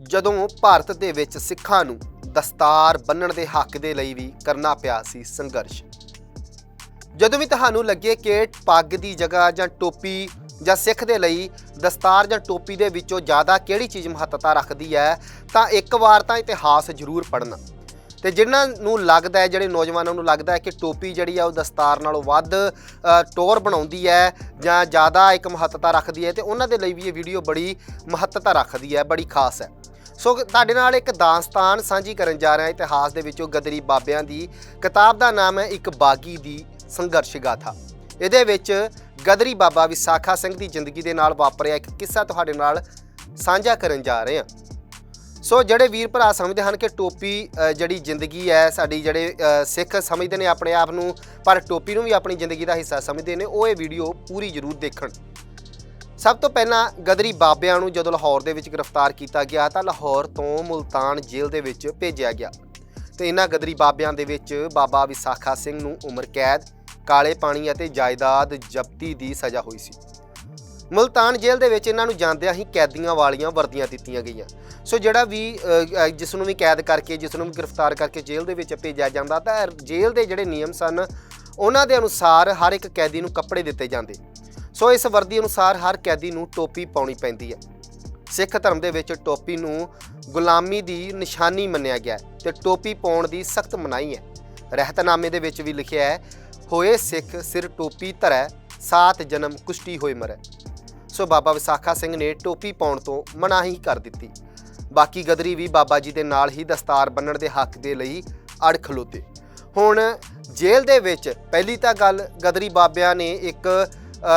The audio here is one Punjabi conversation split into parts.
ਜਦੋਂ ਭਾਰਤ ਦੇ ਵਿੱਚ ਸਿੱਖਾਂ ਨੂੰ ਦਸਤਾਰ ਬੰਨਣ ਦੇ ਹੱਕ ਦੇ ਲਈ ਵੀ ਕਰਨਾ ਪਿਆ ਸੀ ਸੰਘਰਸ਼। ਜਦੋਂ ਵੀ ਤੁਹਾਨੂੰ ਲੱਗੇ ਕਿ ਪੱਗ ਦੀ ਜਗ੍ਹਾ ਜਾਂ ਟੋਪੀ ਜਾਂ ਸਿੱਖ ਦੇ ਲਈ ਦਸਤਾਰ ਜਾਂ ਟੋਪੀ ਦੇ ਵਿੱਚੋਂ ਜ਼ਿਆਦਾ ਕਿਹੜੀ ਚੀਜ਼ ਮਹੱਤਤਾ ਰੱਖਦੀ ਹੈ, ਤਾਂ ਇੱਕ ਵਾਰ ਤਾਂ ਇਤਿਹਾਸ ਜ਼ਰੂਰ ਪੜ੍ਹਨਾ। ਤੇ ਜਿਨ੍ਹਾਂ ਨੂੰ ਲੱਗਦਾ ਹੈ, ਜਿਹੜੇ ਨੌਜਵਾਨਾਂ ਨੂੰ ਲੱਗਦਾ ਹੈ ਕਿ ਟੋਪੀ ਜਿਹੜੀ ਆ ਉਹ ਦਸਤਾਰ ਨਾਲੋਂ ਵੱਧ ਟੋਰ ਬਣਾਉਂਦੀ ਹੈ ਜਾਂ ਜ਼ਿਆਦਾ ਇੱਕ ਮਹੱਤਤਾ ਰੱਖਦੀ ਹੈ ਤੇ ਉਹਨਾਂ ਦੇ ਲਈ ਵੀ ਇਹ ਵੀਡੀਓ ਬੜੀ ਮਹੱਤਤਾ ਰੱਖਦੀ ਹੈ, ਬੜੀ ਖਾਸ ਹੈ। ਸੋ ਤੁਹਾਡੇ ਨਾਲ ਇੱਕ ਦਾਸਤਾਨ ਸਾਂਝੀ ਕਰਨ ਜਾ ਰਿਹਾ ਇਤਿਹਾਸ ਦੇ ਵਿੱਚੋਂ ਗਦਰੀ ਬਾਬਿਆਂ ਦੀ। ਕਿਤਾਬ ਦਾ ਨਾਮ ਹੈ ਇੱਕ ਬਾਗੀ ਦੀ ਸੰਘਰਸ਼ ਗਾਥਾ। ਇਹਦੇ ਵਿੱਚ ਗਦਰੀ ਬਾਬਾ ਵਿਸਾਖਾ ਸਿੰਘ ਦੀ ਜ਼ਿੰਦਗੀ ਦੇ ਨਾਲ ਵਾਪਰਿਆ ਇੱਕ ਕਿੱਸਾ ਤੁਹਾਡੇ ਨਾਲ ਸਾਂਝਾ ਕਰਨ ਜਾ ਰਹੇ ਹਾਂ। ਸੋ ਜਿਹੜੇ ਵੀਰ ਭਰਾ ਸਮਝਦੇ ਹਨ ਕਿ ਟੋਪੀ ਜਿਹੜੀ ਜ਼ਿੰਦਗੀ ਹੈ ਸਾਡੀ, ਜਿਹੜੇ ਸਿੱਖ ਸਮਝਦੇ ਨੇ ਆਪਣੇ ਆਪ ਨੂੰ, ਪਰ ਟੋਪੀ ਨੂੰ ਵੀ ਆਪਣੀ ਜ਼ਿੰਦਗੀ ਦਾ ਹਿੱਸਾ ਸਮਝਦੇ ਨੇ, ਉਹ ਇਹ ਵੀਡੀਓ ਪੂਰੀ ਜ਼ਰੂਰ ਦੇਖਣ। ਸਭ ਤੋਂ ਪਹਿਲਾਂ ਗਦਰੀ ਬਾਬਿਆਂ ਨੂੰ ਜਦੋਂ ਲਾਹੌਰ ਦੇ ਵਿੱਚ ਗ੍ਰਿਫਤਾਰ ਕੀਤਾ ਗਿਆ, ਤਾਂ ਲਾਹੌਰ ਤੋਂ ਮੁਲਤਾਨ ਜੇਲ੍ਹ ਦੇ ਵਿੱਚ ਭੇਜਿਆ ਗਿਆ। ਤੇ ਇਹਨਾਂ ਗਦਰੀ ਬਾਬਿਆਂ ਦੇ ਵਿੱਚ ਬਾਬਾ ਵਿਸਾਖਾ ਸਿੰਘ ਨੂੰ ਉਮਰ ਕੈਦ, ਕਾਲੇ ਪਾਣੀ ਅਤੇ ਜਾਇਦਾਦ ਜ਼ਬਤੀ ਦੀ ਸਜ਼ਾ ਹੋਈ ਸੀ। ਮੁਲਤਾਨ ਜੇਲ੍ਹ ਦੇ ਵਿੱਚ ਇਹਨਾਂ ਨੂੰ ਜਾਂਦਿਆਂ ਹੀ ਕੈਦੀਆਂ ਵਾਲੀਆਂ ਵਰਦੀਆਂ ਦਿੱਤੀਆਂ ਗਈਆਂ। ਸੋ ਜਿਹੜਾ ਵੀ ਜਿਸ ਨੂੰ ਵੀ ਕੈਦ ਕਰਕੇ, ਜਿਸ ਨੂੰ ਵੀ ਗ੍ਰਿਫਤਾਰ ਕਰਕੇ ਜੇਲ੍ਹ ਦੇ ਵਿੱਚ ਭੇਜਿਆ ਜਾਂਦਾ, ਤਾਂ ਜੇਲ੍ਹ ਦੇ ਜਿਹੜੇ ਨਿਯਮ ਸਨ, ਉਹਨਾਂ ਦੇ ਅਨੁਸਾਰ ਹਰ ਇੱਕ ਕੈਦੀ ਨੂੰ ਕੱਪੜੇ ਦਿੱਤੇ ਜਾਂਦੇ। ਸੋ ਇਸ ਵਰਦੀ ਅਨੁਸਾਰ ਹਰ ਕੈਦੀ ਨੂੰ ਟੋਪੀ ਪਾਉਣੀ ਪੈਂਦੀ ਹੈ। ਸਿੱਖ ਧਰਮ ਦੇ ਵਿੱਚ ਟੋਪੀ ਨੂੰ ਗੁਲਾਮੀ ਦੀ ਨਿਸ਼ਾਨੀ ਮੰਨਿਆ ਗਿਆ ਹੈ ਤੇ ਟੋਪੀ ਪਾਉਣ ਦੀ ਸਖਤ ਮਨਾਹੀ ਹੈ। ਰਹਿਤਨਾਮੇ ਦੇ ਵਿੱਚ ਵੀ ਲਿਖਿਆ ਹੈ, ਹੋਏ ਸਿੱਖ ਸਿਰ ਟੋਪੀ ਧਰੈ, ਸਾਤ ਜਨਮ ਕੁਸ਼ਟੀ ਹੋਏ ਮਰੈ। ਸੋ ਬਾਬਾ ਵਿਸਾਖਾ ਸਿੰਘ ਨੇ ਟੋਪੀ ਪਾਉਣ ਤੋਂ ਮਨਾਹੀ ਕਰ ਦਿੱਤੀ। ਬਾਕੀ ਗਦਰੀ ਵੀ ਬਾਬਾ ਜੀ ਦੇ ਨਾਲ ਹੀ ਦਸਤਾਰ ਬੰਨਣ ਦੇ ਹੱਕ ਦੇ ਲਈ ਅੜ ਖਲੋਤੇ। ਹੁਣ ਜੇਲ੍ਹ ਦੇ ਵਿੱਚ ਪਹਿਲੀ ਤਾਂ ਗੱਲ ਗਦਰੀ ਬਾਬਿਆਂ ਨੇ ਇੱਕ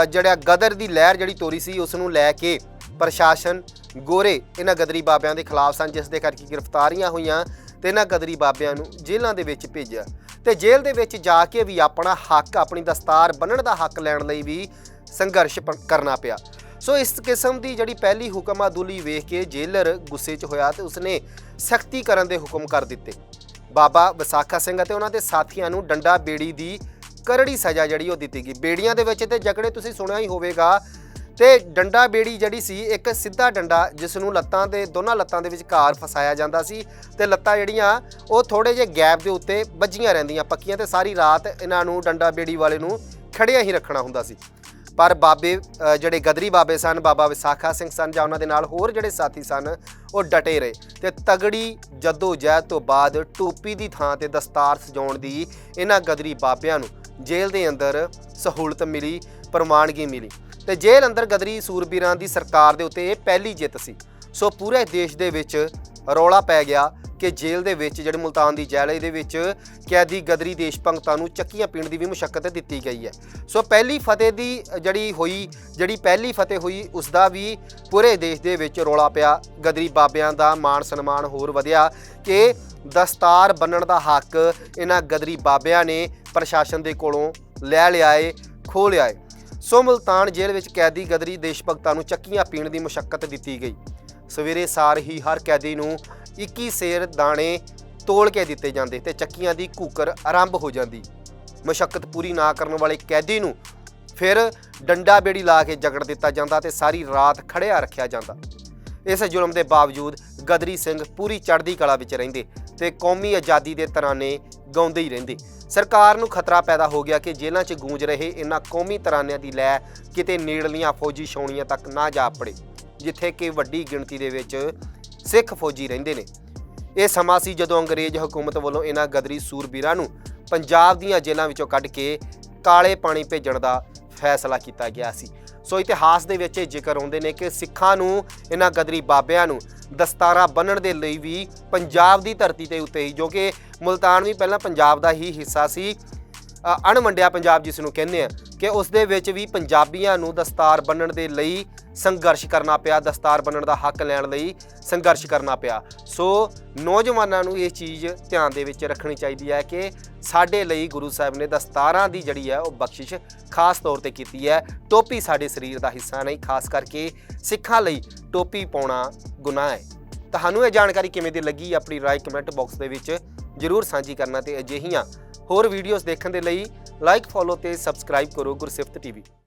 ਜਿਹੜਾ ਗਦਰ ਦੀ ਲਹਿਰ ਜਿਹੜੀ ਤੋਰੀ ਸੀ, ਉਸ ਨੂੰ ਲੈ ਕੇ ਪ੍ਰਸ਼ਾਸਨ ਗੋਰੇ ਇਹਨਾਂ ਗਦਰੀ ਬਾਬਿਆਂ ਦੇ ਖਿਲਾਫ ਸਨ, ਜਿਸ ਦੇ ਕਰਕੇ ਗ੍ਰਿਫਤਾਰੀਆਂ ਹੋਈਆਂ ਤੇ ਇਹਨਾਂ ਗਦਰੀ ਬਾਬਿਆਂ ਨੂੰ ਜੇਲ੍ਹਾਂ ਦੇ ਵਿੱਚ ਭੇਜਿਆ। ਤੇ ਜੇਲ੍ਹ ਦੇ ਵਿੱਚ ਜਾ ਕੇ ਵੀ ਆਪਣਾ ਹੱਕ, ਆਪਣੀ ਦਸਤਾਰ ਬੰਨਣ ਦਾ ਹੱਕ ਲੈਣ ਲਈ ਵੀ ਸੰਘਰਸ਼ ਪ- ਕਰਨਾ ਪਿਆ। ਸੋ ਇਸ ਕਿਸਮ ਦੀ ਜਿਹੜੀ ਪਹਿਲੀ ਹੁਕਮਾਦੁਲੀ ਵੇਖ ਕੇ ਜੇਲਰ ਗੁੱਸੇ 'ਚ ਹੋਇਆ ਤੇ ਉਸਨੇ ਸਖਤੀ ਕਰਨ ਦੇ ਹੁਕਮ ਕਰ ਦਿੱਤੇ। ਬਾਬਾ ਵਿਸਾਖਾ ਸਿੰਘ ਅਤੇ ਉਹਨਾਂ ਦੇ ਸਾਥੀਆਂ ਨੂੰ ਡੰਡਾ ਬੇੜੀ ਦੀ ਕਰੜੀ ਸਜ਼ਾ ਜਿਹੜੀ ਉਹ ਦਿੱਤੀ ਗਈ। ਬੇੜੀਆਂ ਦੇ ਵਿੱਚ ਤੇ ਜਕੜੇ ਤੁਸੀਂ ਸੁਣਿਆ ਹੀ ਹੋਵੇਗਾ ਤੇ ਡੰਡਾ ਬੇੜੀ ਜਿਹੜੀ ਸੀ, ਇੱਕ ਸਿੱਧਾ ਡੰਡਾ ਜਿਸ ਨੂੰ ਲੱਤਾਂ ਦੇ, ਦੋਨਾਂ ਲੱਤਾਂ ਦੇ ਵਿਚਕਾਰ ਫਸਾਇਆ ਜਾਂਦਾ ਸੀ ਤੇ ਲੱਤਾਂ ਜਿਹੜੀਆਂ ਉਹ ਥੋੜੇ ਜਿਹੇ ਗੈਪ ਦੇ ਉੱਤੇ ਵੱਜੀਆਂ ਰਹਿੰਦੀਆਂ, ਪੱਕੀਆਂ ਤੇ ਸਾਰੀ ਰਾਤ ਇਹਨਾਂ ਨੂੰ ਡੰਡਾ ਬੇੜੀ ਵਾਲੇ ਨੂੰ ਖੜਿਆ ਹੀ ਰੱਖਣਾ ਹੁੰਦਾ ਸੀ। ਪਰ ਬਾਬੇ ਜਿਹੜੇ ਗਦਰੀ ਬਾਬੇ ਸਨ, ਬਾਬਾ ਵਿਸਾਖਾ ਸਿੰਘ ਸਨ ਜਾਂ ਉਹਨਾਂ ਦੇ ਨਾਲ ਹੋਰ ਜਿਹੜੇ ਸਾਥੀ ਸਨ, ਉਹ ਡਟੇ ਰਹੇ ਤੇ ਤਗੜੀ ਜੱਦੋ ਜਹਿਦ ਤੋਂ ਬਾਅਦ ਟੋਪੀ ਦੀ ਥਾਂ ਤੇ ਦਸਤਾਰ ਸਜਾਉਣ ਦੀ ਇਹਨਾਂ ਗਦਰੀ ਬਾਬਿਆਂ ਨੂੰ ਜੇਲ੍ਹ ਦੇ ਅੰਦਰ ਸਹੂਲਤ ਮਿਲੀ ਪ੍ਰਮਾਣਗੀ ਮਿਲੀ ਤੇ ਜੇਲ੍ਹ ਅੰਦਰ ਗਦਰੀ ਸੂਰਬੀਰਾਂ ਦੀ ਸਰਕਾਰ ਦੇ ਉੱਤੇ ਇਹ ਪਹਿਲੀ ਜਿੱਤ ਸੀ। ਸੋ ਪੂਰੇ ਦੇਸ਼ ਦੇ ਵਿੱਚ ਰੌਲਾ ਪੈ ਗਿਆ ਕਿ ਜੇਲ੍ਹ ਦੇ ਵਿੱਚ ਜਿਹੜੇ ਮੁਲਤਾਨ ਦੀ ਜੇਲ੍ਹ ਹੈ, ਇਹਦੇ ਵਿੱਚ ਕੈਦੀ ਗਦਰੀ ਦੇਸ਼ ਭਗਤਾਂ ਨੂੰ ਚੱਕੀਆਂ ਪੀਣ ਦੀ ਵੀ ਮੁਸ਼ਕਲ ਦਿੱਤੀ ਗਈ ਹੈ। ਸੋ ਪਹਿਲੀ ਫਤਿਹ ਦੀ ਜਿਹੜੀ ਹੋਈ ਜਿਹੜੀ ਪਹਿਲੀ ਫਤਿਹ ਹੋਈ ਉਸ ਦਾ ਵੀ ਪੂਰੇ ਦੇਸ਼ ਦੇ ਵਿੱਚ ਰੌਲਾ ਪਿਆ। ਗਦਰੀ ਬਾਬਿਆਂ ਦਾ ਮਾਣ ਸਨਮਾਨ ਹੋਰ ਵਧਿਆ ਕਿ ਦਸਤਾਰ ਬੰਨਣ ਦਾ ਹੱਕ ਇਹਨਾਂ ਗਦਰੀ ਬਾਬਿਆਂ ਨੇ ਪ੍ਰਸ਼ਾਸਨ ਦੇ ਕੋਲੋਂ ਲੈ ਲਿਆਏ ਖੋਹ ਲਿਆਏ ਸੋ ਮੁਲਤਾਨ ਜੇਲ੍ਹ ਵਿੱਚ ਕੈਦੀ ਗਦਰੀ ਦੇਸ਼ ਭਗਤਾਂ ਨੂੰ ਚੱਕੀਆਂ ਪੀਣ ਦੀ ਮੁਸ਼ਕਲ ਦਿੱਤੀ ਗਈ। ਸਵੇਰੇ ਸਾਰ ਹੀ ਹਰ ਕੈਦੀ ਨੂੰ 21 ਸੇਰ ਦਾਣੇ ਤੋਲ ਕੇ ਦਿੱਤੇ ਜਾਂਦੇ ਤੇ ਚੱਕੀਆਂ ਦੀ ਘੂਕਰ ਆਰੰਭ ਹੋ ਜਾਂਦੀ। ਮੁਸ਼ਕਲ ਪੂਰੀ ਨਾ ਕਰਨ ਵਾਲੇ ਕੈਦੀ ਨੂੰ ਫਿਰ ਡੰਡਾ ਬੇੜੀ ਲਾ ਕੇ ਜਗੜ ਦਿੱਤਾ ਜਾਂਦਾ ਤੇ ਸਾਰੀ ਰਾਤ ਖੜਿਆ ਰੱਖਿਆ ਜਾਂਦਾ। ਇਸ ਜ਼ੁਲਮ ਦੇ ਬਾਵਜੂਦ ਗਦਰੀ ਸਿੰਘ ਪੂਰੀ ਚੜ੍ਹਦੀ ਕਲਾ ਵਿੱਚ ਰਹਿੰਦੇ ਤੇ ਕੌਮੀ ਆਜ਼ਾਦੀ ਦੇ ਤਰਾਨੇ ਗਾਉਂਦੇ ਹੀ ਰਹਿੰਦੇ। ਸਰਕਾਰ ਨੂੰ ਖਤਰਾ ਪੈਦਾ ਹੋ ਗਿਆ ਕਿ ਜੇਲ੍ਹਾਂ 'ਚ ਗੂੰਜ ਰਹੇ ਇਹਨਾਂ ਕੌਮੀ ਤਰਾਨਿਆਂ ਦੀ ਲੈ ਕਿਤੇ ਨੇੜਲੀਆਂ ਫੌਜੀ ਛਾਉਣੀਆਂ ਤੱਕ ਨਾ ਜਾ ਪੜੇ, ਜਿੱਥੇ ਕਿ ਵੱਡੀ ਗਿਣਤੀ ਦੇ ਵਿੱਚ ਸਿੱਖ ਫੌਜੀ ਰਹਿੰਦੇ ਨੇ। ਇਹ ਸਮਾਂ ਸੀ ਜਦੋਂ ਅੰਗਰੇਜ਼ ਹਕੂਮਤ ਵੱਲੋਂ ਇਹਨਾਂ ਗਦਰੀ ਸੂਰਬੀਰਾਂ ਨੂੰ ਪੰਜਾਬ ਦੀਆਂ ਜੇਲ੍ਹਾਂ ਵਿੱਚੋਂ ਕੱਢ ਕੇ ਕਾਲੇ ਪਾਣੀ ਭੇਜਣ ਦਾ ਫੈਸਲਾ ਕੀਤਾ ਗਿਆ ਸੀ। ਸੋ ਇਤਿਹਾਸ ਦੇ ਵਿੱਚ ਇਹ ਜ਼ਿਕਰ ਆਉਂਦੇ ਨੇ ਕਿ ਸਿੱਖਾਂ ਨੂੰ ਇਹਨਾਂ ਗਦਰੀ ਬਾਬਿਆਂ ਨੂੰ ਦਸਤਾਰਾਂ ਬੰਨਣ ਦੇ ਲਈ ਵੀ ਪੰਜਾਬ ਦੀ ਧਰਤੀ ਤੇ ਉੱਤੇ ਹੀ ਜੋ ਕਿ ਮੁਲਤਾਨ ਵੀ ਪਹਿਲਾਂ ਪੰਜਾਬ ਦਾ ਹੀ ਹਿੱਸਾ ਸੀ ਅ, ਅਣਵੰਡਿਆ ਪੰਜਾਬ ਜਿਸ ਨੂੰ ਕਹਿੰਦੇ ਆ ਕਿ ਉਸ ਦੇ ਵਿੱਚ ਵੀ ਪੰਜਾਬੀਆਂ ਨੂੰ ਦਸਤਾਰ ਬੰਨਣ ਦੇ ਲਈ ਸੰਘਰਸ਼ ਕਰਨਾ ਪਿਆ, ਦਸਤਾਰ ਬੰਨਣ ਦਾ ਹੱਕ ਲੈਣ ਲਈ ਸੰਘਰਸ਼ ਕਰਨਾ ਪਿਆ। ਸੋ ਨੌਜਵਾਨਾਂ ਨੂੰ ਇਹ ਚੀਜ਼ ਧਿਆਨ ਦੇ ਵਿੱਚ ਰੱਖਣੀ ਚਾਹੀਦੀ ਹੈ ਕਿ ਸਾਡੇ ਲਈ ਗੁਰੂ ਸਾਹਿਬ ਨੇ ਦਸਤਾਰਾਂ ਦੀ ਜਿਹੜੀ ਹੈ, ਉਹ ਬਖਸ਼ਿਸ਼ ਖਾਸ ਤੌਰ ਤੇ ਕੀਤੀ ਹੈ। ਟੋਪੀ ਸਾਡੇ ਸਰੀਰ ਦਾ ਹਿੱਸਾ ਨਹੀਂ, ਖਾਸ ਕਰਕੇ ਸਿੱਖਾਂ ਲਈ ਟੋਪੀ ਪਾਉਣਾ ਗੁਨਾਹ ਹੈ। ਤੁਹਾਨੂੰ ਇਹ ਜਾਣਕਾਰੀ ਕਿਵੇਂ ਦੀ ਲੱਗੀ? ਆਪਣੀ ਰਾਏ ਕਮੈਂਟ ਬਾਕਸ ਦੇ ਵਿੱਚ ਜਰੂਰ ਸਾਂਝੀ ਕਰਨਾ ਤੇ ਅਜਿਹੀਆਂ ਹੋਰ ਵੀਡੀਓਜ਼ ਦੇਖਣ ਦੇ ਲਈ ਲਾਈਕ ਫੋਲੋ ਤੇ ਸਬਸਕ੍ਰਾਈਬ ਕਰੋ ਗੁਰਸਿਫਤ ਟੀਵੀ।